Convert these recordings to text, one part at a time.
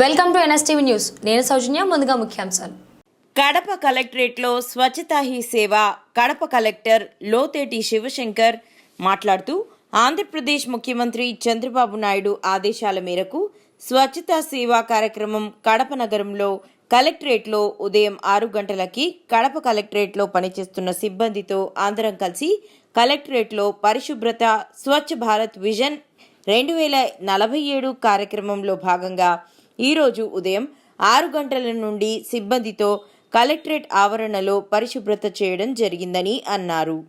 Welcome to NSTV news. నేను సౌజన్య ముందుగా ముఖ్యాంశాలు. కడప కలెక్టరేట్లో స్వచ్ఛతా హీ సేవ కడప కలెక్టర్ లోతేటి శివశంకర్ మాట్లాడుతూ ఆంధ్రప్రదేశ్ ముఖ్యమంత్రి చంద్రబాబు నాయుడు ఆదేశాల మేరకు స్వచ్ఛతా సేవా కార్యక్రమం కడప నగరంలో కలెక్టరేట్లో ఉదయం ఆరు గంటలకి కడప కలెక్టరేట్లో పనిచేస్తున్న సిబ్బందితో అందరం కలిసి కలెక్టరేట్లో పరిశుభ్రత స్వచ్ఛ భారత్ విజన్ రెండు వేల నలభై ఏడు కార్యక్రమంలో భాగంగా ఈరోజు ఉదయం ఆరు గంటల నుండి సిబ్బందితో కలెక్టరేట్ ఆవరణలో పరిశుభ్రత చేయడం జరిగిందని అన్నారు.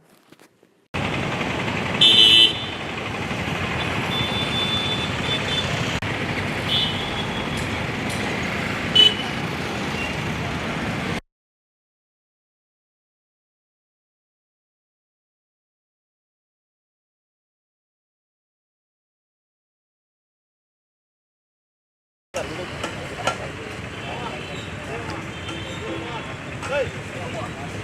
Hey!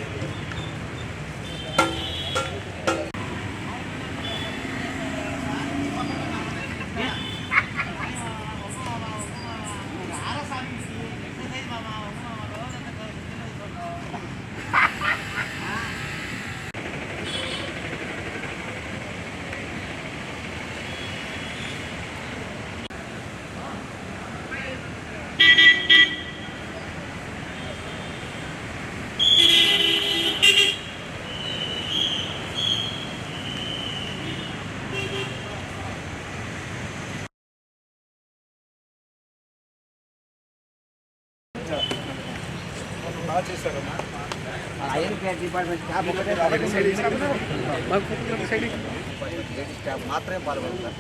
మాత్రమే పాల్గొంటారు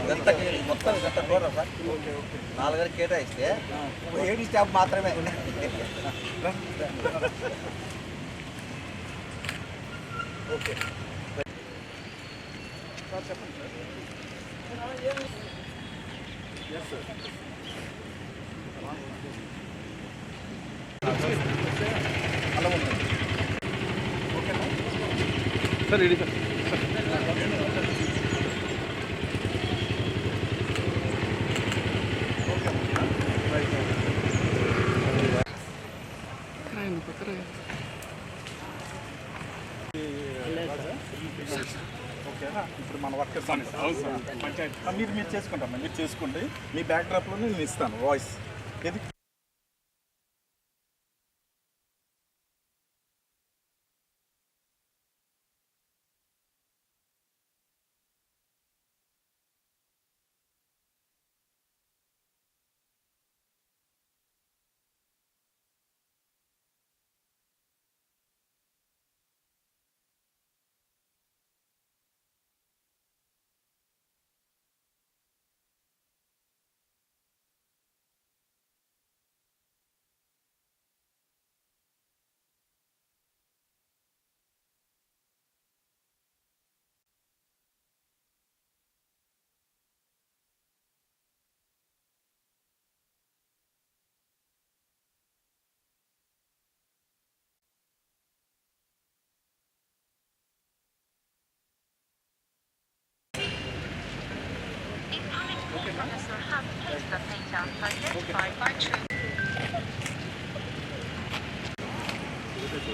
ఇదంతా మొత్తం ఇదంతా టోటల్ సార్ నాలుగైదు కేటాయిస్తే ఏడు స్టాఫ్ మాత్రమే ఓకేనా? ఇప్పుడు మన వర్కర్స్ మీరు మీరు చేసుకుంటాం. మీరు చేసుకోండి మీ బ్యాక్ డ్రాప్లో నేను ఇస్తాను వాయిస్ ఇది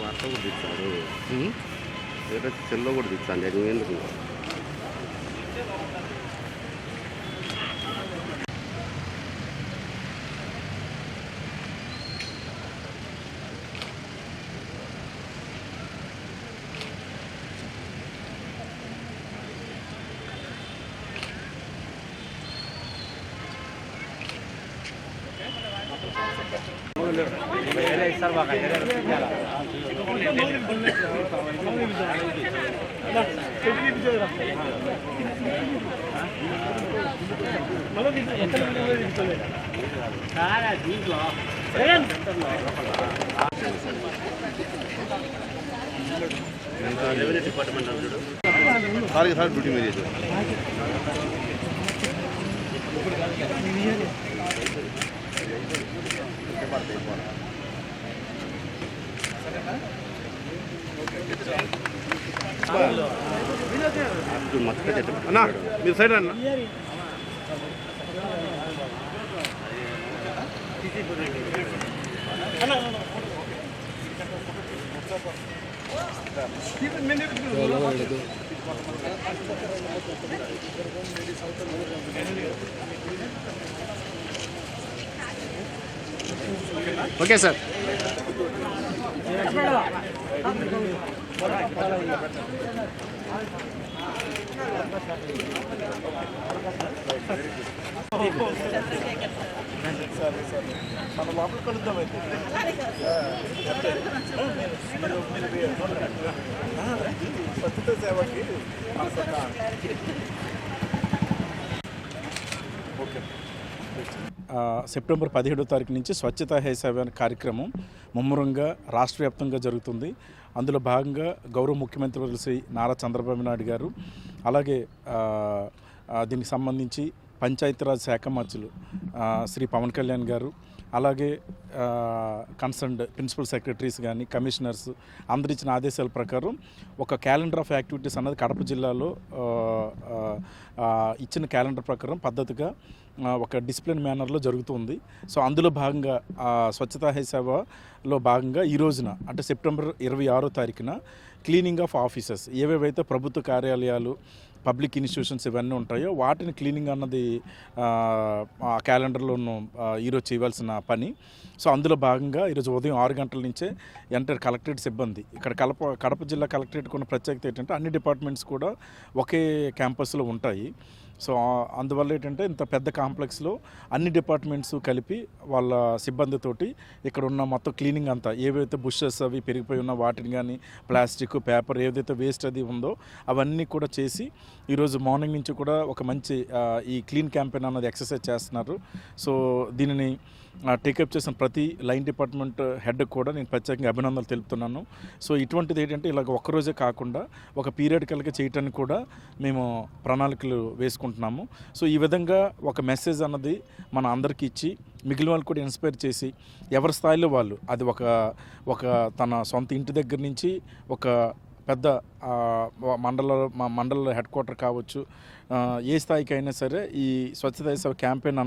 వార్త కూడా తెచ్చాడు వేరే సెల్లో కూడా తెచ్చాను నేను ఎందుకు? రెవెన్యూ డిపార్ట్మెంట్ చూడు సార్ డ్యూటీ మీద పడతాయి మొత్తం అన్నా మీరు సైడ్ అన్న ఓకే సార్ మన లోపల కలుద్దాం అయితే స్వచ్ఛత సేవకి మనకొక ఓకే ఆ, సెప్టెంబర్ పదిహేడో తారీఖు నుంచి స్వచ్ఛతా హై సేవ కార్యక్రమం ముమ్మరంగా రాష్ట్ర వ్యాప్తంగా జరుగుతుంది. అందులో భాగంగా గౌరవ ముఖ్యమంత్రి వర్యులు శ్రీ నారా చంద్రబాబు నాయుడు గారు అలాగే దీనికి సంబంధించి పంచాయతీరాజ్ శాఖ మంత్రులు శ్రీ పవన్ కళ్యాణ్ గారు అలాగే కన్సర్న్డ్ ప్రిన్సిపల్ సెక్రటరీస్ కానీ కమిషనర్స్ అందరిచ్చిన ఆదేశాల ప్రకారం ఒక క్యాలెండర్ ఆఫ్ యాక్టివిటీస్ అన్నది కడప జిల్లాలో ఇచ్చిన క్యాలెండర్ ప్రకారం పద్ధతిగా ఒక డిసిప్లిన్ మేనర్లో జరుగుతుంది. సో అందులో భాగంగా స్వచ్ఛతా హై సేవలో భాగంగా ఈ రోజున అంటే సెప్టెంబర్ ఇరవై ఆరో తారీఖున క్లీనింగ్ ఆఫ్ ఆఫీసెస్ ఏవేవైతే ప్రభుత్వ కార్యాలయాలు పబ్లిక్ ఇన్స్టిట్యూషన్స్ ఇవన్నీ ఉంటాయో వాటిని క్లీనింగ్ అన్నది ఆ, క్యాలెండర్లోనూ ఈరోజు చేయవలసిన పని. సో అందులో భాగంగా ఈరోజు ఉదయం ఆరు గంటల నుంచే ఎంటర్ కలెక్టరేట్ సిబ్బంది. ఇక్కడ కలప కడప జిల్లా కలెక్టరేట్ ఉన్న ప్రత్యేకత ఏంటంటే అన్ని డిపార్ట్మెంట్స్ కూడా ఒకే క్యాంపస్లో ఉంటాయి. సో అందువల్ల ఏంటంటే ఇంత పెద్ద కాంప్లెక్స్లో అన్ని డిపార్ట్మెంట్స్ కలిపి వాళ్ళ సిబ్బందితోటి ఇక్కడ ఉన్న మొత్తం క్లీనింగ్ అంతా ఏవైతే బుషెస్ అవి పెరిగిపోయి ఉన్న వాటిని కానీ ప్లాస్టిక్ పేపర్ ఏదైతే వేస్ట్ అది ఉందో అవన్నీ కూడా చేసి ఈరోజు మార్నింగ్ నుంచి కూడా ఒక మంచి ఈ క్లీన్ క్యాంపెయిన్ అన్నది ఎక్సర్సైజ్ చేస్తున్నారు. సో దీనిని టేకప్ చేసిన ప్రతి లైన్ డిపార్ట్మెంట్ హెడ్ కూడా నేను ప్రత్యేకంగా అభినందనలు తెలుపుతున్నాను. సో ఇటువంటిది ఏంటంటే ఇలాగ ఒక్కరోజే కాకుండా ఒక పీరియడికల్గా చేయటానికి కూడా మేము ప్రణాళికలు వేసుకుంటున్నాము. సో ఈ విధంగా ఒక మెసేజ్ అన్నది మన అందరికీ ఇచ్చి మిగిలిన వాళ్ళు కూడా ఇన్స్పైర్ చేసి ఎవరి స్థాయిలో వాళ్ళు అది ఒక ఒక తన సొంత ఇంటి దగ్గర నుంచి ఒక పెద్ద మండల మా మండల హెడ్ క్వార్టర్ కావచ్చు ఏ స్థాయికి అయినా సరే ఈ స్వచ్ఛత క్యాంపెయిన్